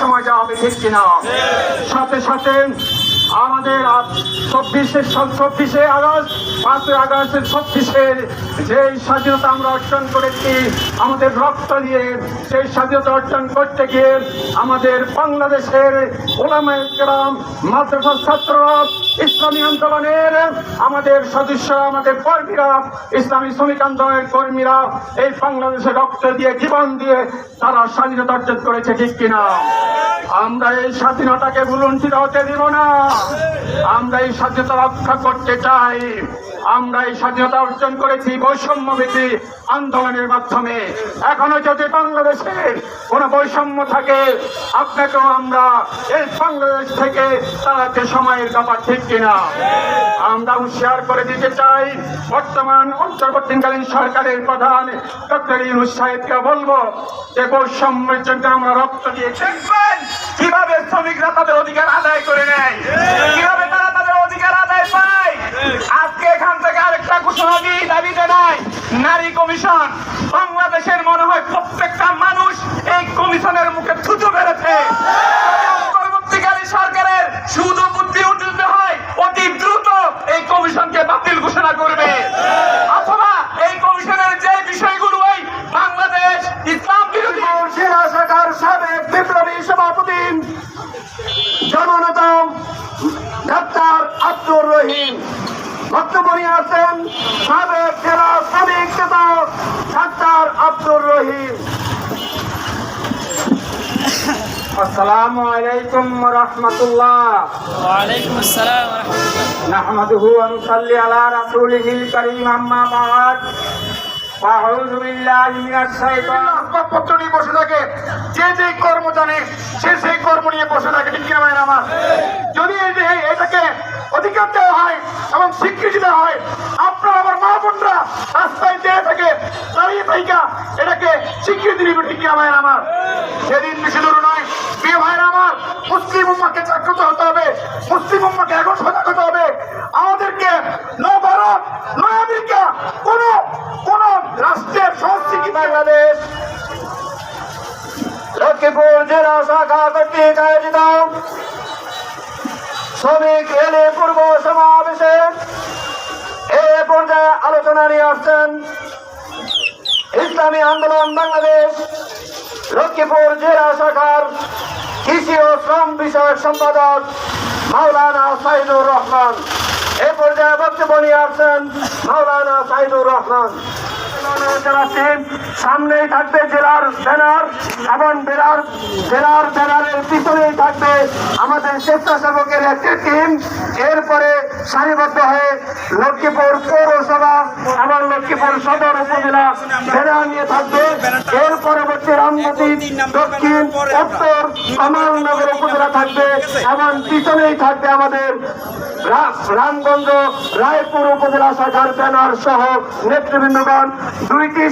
সময় দেওয়া হবে ঠিক কিনা সাথে সাথে আমাদের চব্বিশে চব্বিশে আগস্ট, পাঁচই আগস্টের চব্বিশের যে স্বাধীনতা আমরা অর্জন করেছি, আমাদের রক্ত দিয়ে সেই স্বাধীনতা অর্জন করতে গিয়ে আমাদের বাংলাদেশের ওলামায় গ্রাম ছাত্ররা, ইসলামী আন্দোলনের আমাদের সদস্যরা আমাদের কর্মীরা, ইসলামী শ্রমিক আন্দোলনের কর্মীরা, এই বাংলাদেশে রক্ত দিয়ে, জীবন দিয়ে তারা স্বাধীনতা অর্জন করেছে ঠিক কিনা? আমরা এই স্বাধীনতাকে ভুলুন্ঠিত হতে দিব না। আমরা এই স্বাধীনতা রক্ষা করতে চাই। আমরা এই স্বাধীনতা অর্জন করেছি বৈষম্য বিধি আন্দোলনের মাধ্যমে। এখনও যদি বাংলাদেশের কোনো বৈষম্য থাকে, আপনাকেও আমরা এই বাংলাদেশ থেকে তাড়াতে সময়ের ব্যাপার ঠিক কিনা? আমরা হুঁশিয়ার করে দিতে চাই, বর্তমান অন্তর্বর্তীকালীন সরকারের প্রধান ডক্টর ইউনুস সাহেবকে বলব যে বৈষম্যের জন্য আমরা রক্ত দিয়ে দেখবেন কীভাবে শ্রমিকরা তাদের অধিকার আদায় করে নেয় কীভাবে তারা তাদের অধিকার আদায় পায় আজকে এখান থেকে আরেকটা দাবিতে নাই। নারী কমিশন, বাংলাদেশের মনে হয় প্রত্যেকটা মানুষ এই কমিশনের মুখে থুতু বেড়েছে পরবর্তীকালীন সরকারের শুধু বুদ্ধি উঠতে হয়, অতি দ্রুত এই কমিশনকে বাতিল ঘোষণা করবে। অথবা এই কমিশনের যে বিষয়গুলো ওই বাংলাদেশ ইসলাম বিরোধী শাখার সাবেক বিপ্লবী সভাপতি জননেতা ডাক্তার আব্দুর রহিম। বক্তব্য নিয়ে আছেন সাবেক জেলা শ্রমিক নেতা ডাক্তার আব্দুর রহিম আসসালামু আলাইকুম রহমতুল্লাহ ওয়ালাইকুম আসসালাম রহমতুল্লাহ نحمده ونصلي على رسوله الكريم أما بعد أعوذ بالله من الشيطان আসবাবপত্র নিয়ে বসে থাকে যে যে কর্ম জানে সে সেই কর্ম নিয়ে বসে থাকে ঠিক কিনা ভাই আমার যদি এই যে এটাকে অধিকার দেওয়া হয় এবং দেওয়া হয়। আপনার আমার মা বোনরা রাস্তায় দিয়ে থাকে, দাঁড়িয়ে থাইকা, এটাকে স্বীকৃতি দিবে ঠিক কিনা ভাই আমার? সেদিন বেশি দূর নয়। প্রিয় ভাইরা আমার, মুসলিম উম্মাকে জাগ্রত হতে হবে। মুসলিম উম্মাকে এখন সজাগ হতে হবে। আমাদেরকে ন ভারত ন আমেরিকা, কোন কোন রাষ্ট্রের সংস্কৃতি বাংলাদেশ, লক্ষ্মীপুর জেলা শাখা কর্তৃক আয়োজিত শ্রমিক ইসলামী আন্দোলন বাংলাদেশ, লক্ষ্মীপুর জেলা শাখার কৃষি ও শ্রম বিষয়ক সম্পাদক মাওলানা সাইদুর রহমান। এ পর্যায়ে বক্তব্য নিয়ে আসছেন মাওলানা সাইদুর রহমান। সামনেই থাকবে জেলার ব্যানার এবং জেলার জেলার ব্যানারের পিছনেই থাকবে আমাদের স্বেচ্ছাসেবকের একটি টিম এরপরে সারিবদ্ধ হয়ে লক্ষ্মীপুর পৌরসভা এবং লক্ষ্মীপুর সদর উপজেলা ব্যানার নিয়ে থাকবে। এর পরবর্তী রামগতি দক্ষিণ, উত্তর কমলনগর উপজেলা থাকবে এবং পিছনেই থাকবে আমাদের রামগঞ্জ রায়পুর উপজেলা শাখার ব্যানার সহ নেতৃবৃন্দগণ দুইটি